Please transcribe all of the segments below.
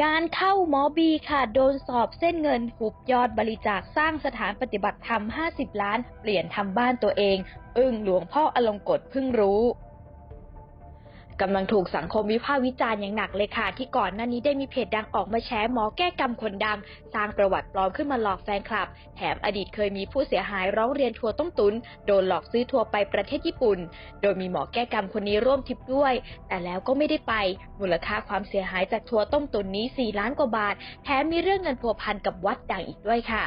งานเข้าหมอบีค่ะ โดนสอบเส้นเงินหุบยอดบริจาคสร้างสถานปฏิบัติธรรม 50 ล้าน เปลี่ยนทำบ้านตัวเอง อึ้งหลวงพ่ออลงกฎเพิ่งรู้ กำลังถูกสังคมวิพากษ์วิจารณ์อย่างหนักเลยค่ะ ที่ก่อนหน้านี้ได้มีเพจดังออกมาแฉหมอแก้กรรมคนดัง สร้างประวัติปลอมขึ้นมาหลอกแฟนคลับ แถมอดีตเคยมีผู้เสียหายร้องเรียนทัวร์ต้มตุน โดนหลอกซื้อทัวร์ไปประเทศญี่ปุ่น โดยมีหมอแก้กรรมคนนี้ร่วมทริปด้วย แต่แล้วก็ไม่ได้ไป มูลค่าความเสียหายจากทัวร์ต้มตุนนี้ 4 ล้านกว่าบาท แถมมีเรื่องเงินพัวพันกับวัดดังอีกด้วยค่ะ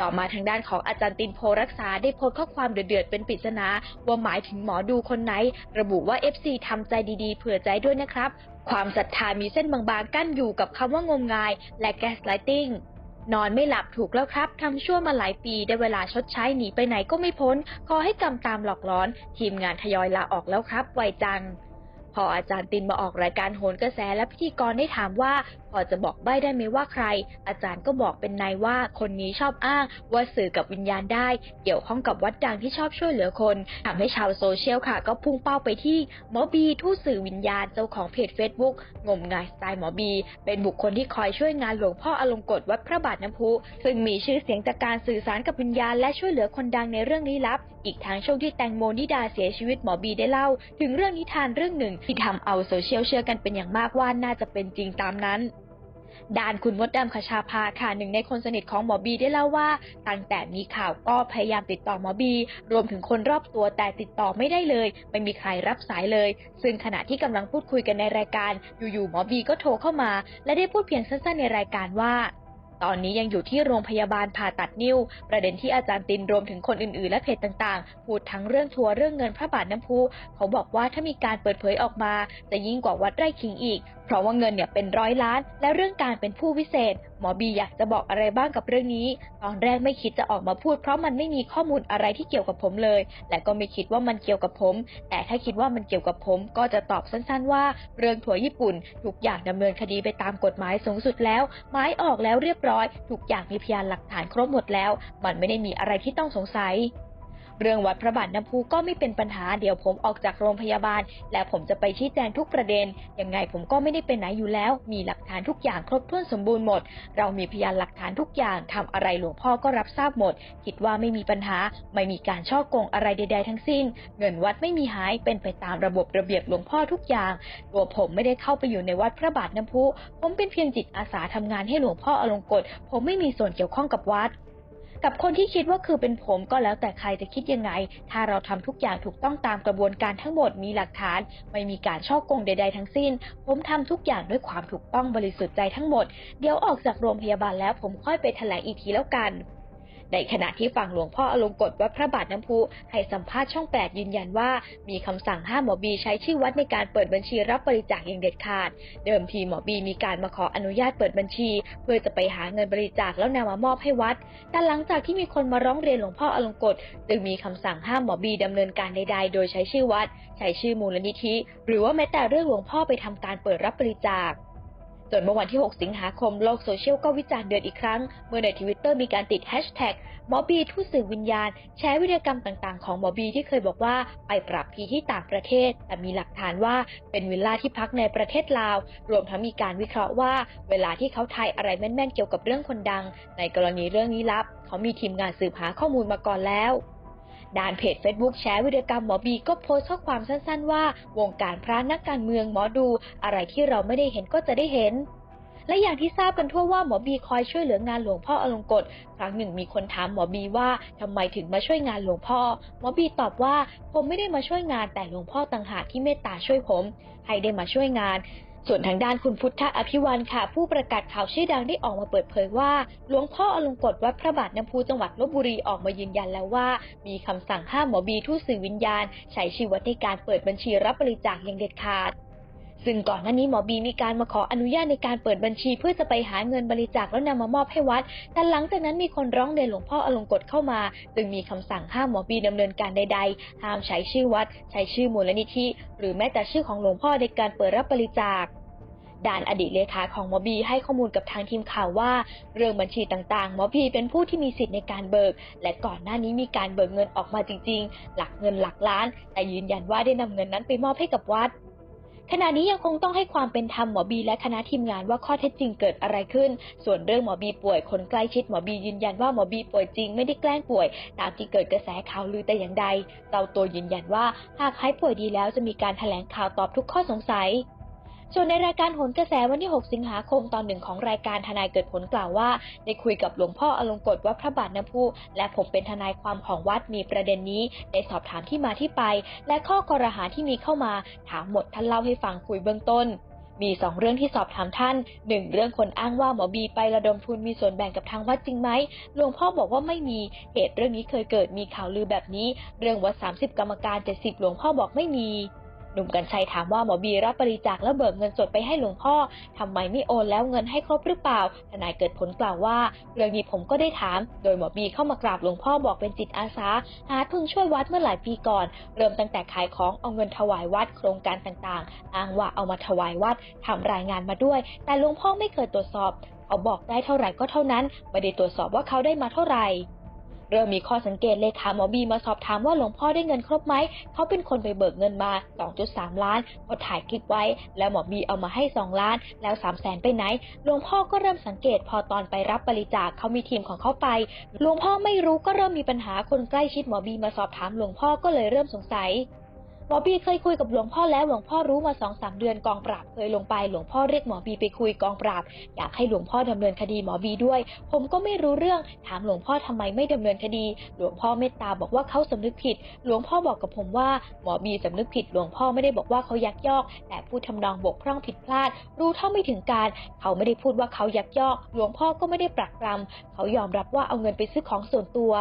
ต่อมาทางด้านของอาจารย์ตินโพรักษาได้โพสต์ข้อความเดือดๆเป็นปริศนาว่าหมายถึงหมอดูคนไหน ระบุว่า FC ทำใจดีๆ เผื่อใจด้วยนะครับ ความศรัทธามีเส้นบางๆกั้นอยู่กับคำว่างมงาย และแกสไลติงนอนไม่หลับถูกแล้วครับทำชั่วมาหลายปีได้เวลาชดใช้หนีไปไหนก็ไม่พ้น ขอให้กำตามหลอกล้อน ทีมงานทยอยลาออกแล้วครับไวจัง พออาจารย์ตินมาออกรายการโหนกระแสและพิธีกรได้ถามว่าพอจะบอกใบ้ได้ไหมว่าใคร อาจารย์ก็บอกเป็นนายว่าคนนี้ชอบอ้างว่าสื่อกับวิญญาณได้ เกี่ยวข้องกับวัดดังที่ชอบช่วยเหลือคนทำให้ชาวโซเชียลค่ะ ก็พุ่งเป้าไปที่หมอบีทูตสื่อวิญญาณเจ้าของเพจ Facebook งมงายสไตล์หมอบี เป็นบุคคลที่คอยช่วยงานหลวงพ่ออลงกฎวัดพระบาทน้ำพุ ซึ่งมีชื่อเสียงจากการสื่อสารกับวิญญาณและช่วยเหลือคนดังในเรื่องลี้ลับ อีกทางช่วงที่แตงโมนิดาเสียชีวิตหมอบีได้เล่า ถึงเรื่องนิทานเรื่องหนึ่งที่ทำเอาโซเชียลเชื่อกันเป็นอย่างมากว่าน่าจะเป็นจริงตามนั้น ด้านคุณมดดำคชาภาค่ะหนึ่งในคนสนิทของหมอบีได้เล่าว่า ตั้งแต่มีข่าวก็พยายามติดต่อหมอบี รวมถึงคนรอบตัวแต่ติดต่อไม่ได้เลย ไม่มีใครรับสายเลย ซึ่งขณะที่กำลังพูดคุยกันในรายการ อยู่ๆหมอบีก็โทรเข้ามา และได้พูดเพียงสั้นๆในรายการว่าตอนนี้ยังอยู่ที่โรงพยาบาลผ่าตัดนิ้ว ประเด็นที่อาจารย์ตินรวมถึงคนอื่นๆ และเพจต่างๆ พูดทั้งเรื่องทัวร์เรื่องเงินพระบาทน้ำพุเขาบอกว่าถ้ามีการเปิดเผยออกมา จะยิ่งกว่าวัดไร่ขิงอีก เพราะว่าเงินเนี่ยเป็นร้อยล้าน และเรื่องการเป็นผู้วิเศษ หมอบีอยากจะบอกอะไรบ้างกับเรื่องนี้ ตอนแรกไม่คิดจะออกมาพูด เพราะมันไม่มีข้อมูลอะไรที่เกี่ยวกับผมเลย และก็ไม่คิดว่ามันเกี่ยวกับผม แต่ถ้าคิดว่ามันเกี่ยวกับผม ก็จะตอบสั้นๆว่า เรื่องทัวญี่ปุ่นทุกอย่างดำเนินคดีไปตามกฎหมายสูงสุดแล้วไม้ออกแล้วเรียบร้อยทุกอย่างมีพยานหลักฐานครบหมดแล้ว มันไม่ได้มีอะไรที่ต้องสงสัย เรื่องวัดพระบาทน้ำพุก็ไม่เป็นปัญหาเดี๋ยวผมออกจากโรงพยาบาล และผมจะไปชี้แจงทุกประเด็น ยังไงผมก็ไม่ได้เป็นไหนอยู่แล้ว มีหลักฐานทุกอย่างครบถ้วนสมบูรณ์หมด เรามีพยานหลักฐานทุกอย่างทำอะไรหลวงพ่อก็รับทราบหมด คิดว่าไม่มีปัญหา ไม่มีการช่อโกงอะไรใด ๆ ทั้งสิ้น เงินวัดไม่มีหายเป็นไปตามระบบระเบียบหลวงพ่อทุกอย่างตัวผมไม่ได้เข้าไปอยู่ในวัดพระบาทน้ำพุผมเป็นเพียงจิตอาสาทำงานให้หลวงพ่ออลงกฎผมไม่มีส่วนเกี่ยวข้องกับวัด กับคนที่คิดว่าคือเป็นผมก็แล้วแต่ใครจะคิดยังไง ถ้าเราทำทุกอย่างถูกต้องตามกระบวนการทั้งหมดมีหลักฐาน ไม่มีการช่อโกงใด ๆ ทั้งสิ้น ผมทำทุกอย่างด้วยความถูกต้องบริสุทธิ์ใจทั้งหมด เดี๋ยวออกจากโรงพยาบาลแล้วผมค่อยไปแถลงอีกทีแล้วกัน ในขณะที่ฝั่งหลวงพ่ออลงกฎวัดพระบาทน้ำพุให้สัมภาษณ์ช่องแปดยืนยันว่า มีคำสั่งห้ามหมอบีใช้ชื่อวัดในการเปิดบัญชีรับบริจาคอย่างเด็ดขาด เดิมทีหมอบีมีการมาขออนุญาตเปิดบัญชี เพื่อจะไปหาเงินบริจาคแล้วนำมามอบให้วัด แต่หลังจากที่มีคนมาร้องเรียนหลวงพ่ออลงกฎจึงมีคำสั่งห้ามหมอบีดำเนินการใดๆ โดยใช้ชื่อวัด ใช้ชื่อมูลนิธิ หรือว่าแม้แต่เรื่องหลวงพ่อไปทำการเปิดรับบริจาค จนเมื่อวันที่ 6 สิงหาคมโลกโซเชียลก็วิจารณ์เดือดอีกครั้ง เมื่อในทวิตเตอร์มีการติดแฮชแท็กหมอบีทูตสื่อวิญญาณ แชร์วิดีกรรมต่างๆ ของหมอบีที่เคยบอกว่าไปปรับพีที่ต่างประเทศ แต่มีหลักฐานว่าเป็นวิลล่าที่พักในประเทศลาว รวมทั้งมีการวิเคราะห์ว่า เวลาที่เขาทายอะไรแม่นๆเกี่ยวกับเรื่องคนดัง ในกรณีเรื่องนี้ลับ เขามีทีมงานสืบหาข้อมูลมาก่อนแล้ว ด้านเพจ Facebook แชร์วิดีโอกรรมหมอบีก็โพสต์ข้อความสั้นๆว่า วงการพระนักการเมืองหมอดู อะไรที่เราไม่ได้เห็นก็จะได้เห็นและอย่างที่ทราบกันทั่วว่าหมอบีคอยช่วยเหลืองานหลวงพ่ออลงกฎครั้งหนึ่งมีคนถามหมอบีว่าทำไมถึงมาช่วยงานหลวงพ่อ หมอบีตอบว่าผมไม่ได้มาช่วยงานแต่หลวงพ่อต่างหากที่เมตตาช่วยผม ให้ได้มาช่วยงาน ส่วนทางด้านคุณพุทธอภิวันค่ะ ผู้ประกาศข่าวชื่อดังได้ออกมาเปิดเผยว่า หลวงพ่ออลงกฎวัดพระบาทน้ำพุจังหวัดลบบุรีออกมายืนยันแล้วว่า มีคำสั่งห้ามหมอบีทูตสื่อวิญญาณ ใช้ชีวิตในการเปิดบัญชีรับบริจาคอย่างเด็ดขาดซึ่งก่อนหน้านี้หมอบีมีการมาขออนุญาตในการเปิดบัญชีเพื่อจะไปหาเงินบริจาคแล้วนำมามอบให้วัด แต่หลังจากนั้นมีคนร้องเรียนหลวงพ่ออลงกฎเข้ามา จึงมีคำสั่งห้ามหมอบีดำเนินการใด ๆ ห้ามใช้ชื่อวัด ใช้ชื่อมูลนิธิ หรือแม้แต่ชื่อของหลวงพ่อในการเปิดรับบริจาค ด้านอดีตเลขาของหมอบีให้ข้อมูลกับทางทีมข่าวว่า เรื่องบัญชีต่างๆ หมอบีเป็นผู้ที่มีสิทธิ์ในการเบิก และก่อนหน้านี้มีการเบิกเงินออกมาจริง ๆ หลักเงินหลักล้าน แต่ยืนยันว่าได้นำเงินนั้นไปมอบให้กับวัดขณะนี้ยังคงต้องให้ความเป็นธรรมหมอบีและคณะทีมงานว่าข้อเท็จจริงเกิดอะไรขึ้น ส่วนเรื่องหมอบีป่วยคนใกล้ชิดหมอบียืนยันว่าหมอบีป่วยจริงไม่ได้แกล้งป่วย ตามที่เกิดกระแสข่าวลือแต่อย่างใดเจ้าตัวยืนยันว่าหากหายป่วยดีแล้วจะมีการแถลงข่าวตอบทุกข้อสงสัย ส่วนในรายการโหนกระแสวันที่ 6 สิงหาคมตอนหนึ่งของรายการทนายเกิดผลกล่าวว่า ได้คุยกับหลวงพ่ออลงกฎวัดพระบาทน้ำพุและผมเป็นทนายความของวัดมีประเด็นนี้ ได้สอบถามที่มาที่ไป และข้อกรหาที่มีเข้ามา ถามหมดท่านเล่าให้ฟังคุยเบื้องต้นมีสองเรื่องที่สอบถามท่านหนึ่งเรื่องคนอ้างว่าหมอบีไประดมทุนมีส่วนแบ่งกับทางวัดจริงไหมหลวงพ่อบอกว่าไม่มีเหตุเรื่องนี้เคยเกิดมีข่าวลือแบบนี้ เรื่องวัด 30 กรรมการ 70 หลวงพ่อบอกไม่มี นุ่มกัญชัยถามว่าหมอบีรับบริจาคแล้วเบิกเงินสดไปให้หลวงพ่อทำไมไม่โอนแล้วเงินให้ครบหรือเปล่า ทนายเกิดผลกล่าวว่า เรื่องนี้ผมก็ได้ถาม โดยหมอบีเข้ามากราบหลวงพ่อบอกเป็นจิตอาสา หาทุนช่วยวัดเมื่อหลายปีก่อน เริ่มตั้งแต่ขายของเอาเงินถวายวัดโครงการต่างๆ อ้างว่าเอามาถวายวัดทำรายงานมาด้วย แต่หลวงพ่อไม่เคยตรวจสอบเขาบอกได้เท่าไหร่ก็เท่านั้น ไม่ได้ตรวจสอบว่าเขาได้มาเท่าไหร่ เริ่มมีข้อสังเกตเลยค่ะหมอบีมาสอบถามว่าหลวงพ่อได้เงินครบไหม เขาเป็นคนไปเบิกเงินมา 2.3 ล้านพอถ่ายคลิปไว้ แล้วหมอบีเอามาให้ 2 ล้าน แล้ว 3 0 0แสนไปไหน หลวงพ่อก็เริ่มสังเกตพอตอนไปรับบริจาคเขามีทีมของเขาไป หลวงพ่อไม่รู้ก็เริ่มมีปัญหาคนใกล้ชิดหมอบีมาสอบถามหลวงพ่อก็เลยเริ่มสงสัย หมอบีเคยคุยกับหลวงพ่อแล้วหลวงพ่อรู้มาสองสามเดือนกองปราบเคยลงไปหลวงพ่อเรียกหมอบีไปคุยกองปราบ อยากให้หลวงพ่อดำเนินคดีหมอบีด้วย ผมก็ไม่รู้เรื่องถามหลวงพ่อทำไมไม่ดำเนินคดี หลวงพ่อเมตตาบอกว่าเขาสำนึกผิด หลวงพ่อบอกกับผมว่าหมอบีสำนึกผิด หลวงพ่อไม่ได้บอกว่าเขายักยอก แต่พูดทำนองบกพร่องผิดพลาด รู้เท่าไม่ถึงการ เขาไม่ได้พูดว่าเขายักยอก หลวงพ่อก็ไม่ได้ปรักปรำเขายอมรับว่าเอาเงินไปซื้อของส่วนตัว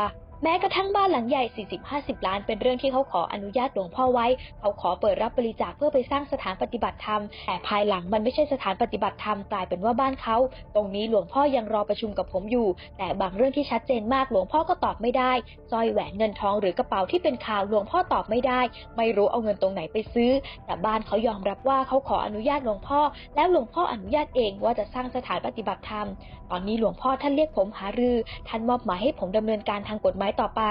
แม้กระทั่งบ้านหลังใหญ่ 40-50 ล้าน เป็นเรื่องที่เขาขออนุญาตหลวงพ่อไว้ เขาขอเปิดรับบริจาคเพื่อไปสร้างสถานปฏิบัติธรรม แต่ภายหลังมันไม่ใช่สถานปฏิบัติธรรม กลายเป็นว่าบ้านเขา ตรงนี้หลวงพ่อยังรอประชุมกับผมอยู่ แต่บางเรื่องที่ชัดเจนมากหลวงพ่อก็ตอบไม่ได้สร้อยแหวนเงินทองหรือกระเป๋าที่เป็นข่าวหลวงพ่อตอบไม่ได้ ไม่รู้เอาเงินตรงไหนไปซื้อ แต่บ้านเขายอมรับว่าเขาขออนุญาตหลวงพ่อ แล้วหลวงพ่ออนุญาตเองว่าจะสร้างสถานปฏิบัติธรรม ตอนนี้หลวงพ่อท่านเรียกผมหารือ ท่านมอบหมายให้ผมดำเนินการทางกฎหมายต่อไป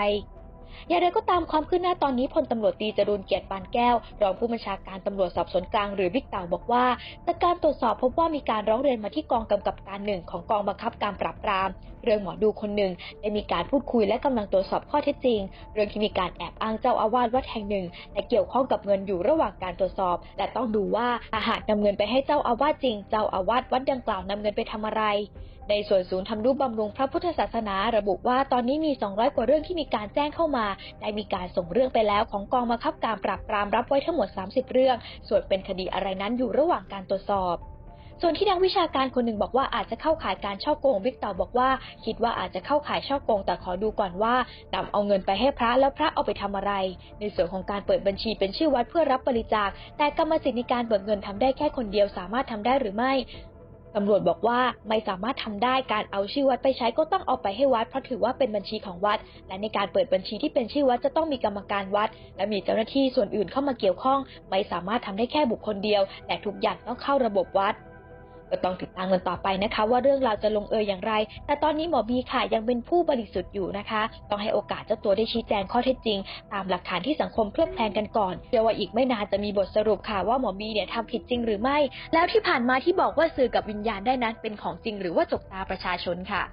อย่างไรก็ตามความคืบหน้าตอนนี้พลตำรวจตีจรูนเกียรติปานแก้ว รองผู้บัญชาการตำรวจสอบสวนกลางหรือบิ๊กเต่าบอกว่าจากการตรวจสอบพบว่ามีการร้องเรียนมาที่กองกำกับการหนึ่งของกองบังคับการปราบปราม เรื่องหมอดูคนหนึ่งได้มีการพูดคุยและกำลังตรวจสอบข้อเท็จจริง เรื่องที่มีการแอบอ้างเจ้าอาวาสวัดแห่งหนึ่งและเกี่ยวข้องกับเงินอยู่ระหว่างการตรวจสอบ แต่ต้องดูว่าถ้าหากนำเงินไปให้เจ้าอาวาสจริง เจ้าอาวาสวัดดังกล่าวนำเงินไปทำอะไร ในส่วนศูนย์ทำรูปบำรุงพระพุทธศาสนาระบุว่าตอนนี้มี 200 กว่าเรื่องที่มีการแจ้งเข้ามา ได้มีการส่งเรื่องไปแล้วของกองบังคับการปราบปรามรับไว้ทั้งหมด 30 เรื่อง ส่วนเป็นคดีอะไรนั้นอยู่ระหว่างการตรวจสอบส่วนที่นักวิชาการคนหนึ่งบอกว่าอาจจะเข้าข่ายการช่อโกงบิ๊กเต่าบอกว่า คิดว่าอาจจะเข้าข่ายช่อโกงแต่ขอดูก่อนว่านำเอาเงินไปให้พระแล้วพระเอาไปทำอะไร ในส่วนของการเปิดบัญชีเป็นชื่อวัดเพื่อรับบริจาค แต่กรรมสิทธิ์ในการเบิกเงินทำได้แค่คนเดียวสามารถทำได้หรือไม่ ตำรวจบอกว่าไม่สามารถทำได้การเอาชื่อวัดไปใช้ก็ต้องเอาไปให้วัดเพราะถือว่าเป็นบัญชีของวัด และในการเปิดบัญชีที่เป็นชื่อวัดจะต้องมีกรรมการวัด และมีเจ้าหน้าที่ส่วนอื่นเข้ามาเกี่ยวข้อง ไม่สามารถทำได้แค่บุคคลเดียว แต่ทุกอย่างต้องเข้าระบบวัด ก็ต้องติดตามกันต่อไปนะคะ ว่าเรื่องราวจะลงเอยอย่างไร แต่ตอนนี้หมอบีค่ะยังเป็นผู้บริสุทธิ์อยู่นะคะ ต้องให้โอกาสเจ้าตัวได้ชี้แจงข้อเท็จจริง ตามหลักฐานที่สังคมเคลือบแคลงกันก่อนเชื่อว่าอีกไม่นานจะมีบทสรุปค่ะว่าหมอบีเนี่ยทำผิดจริงหรือไม่ แล้วที่ผ่านมาที่บอกว่าสื่อกับวิญญาณได้นั้นเป็นของจริง หรือว่าจกตาประชาชนค่ะ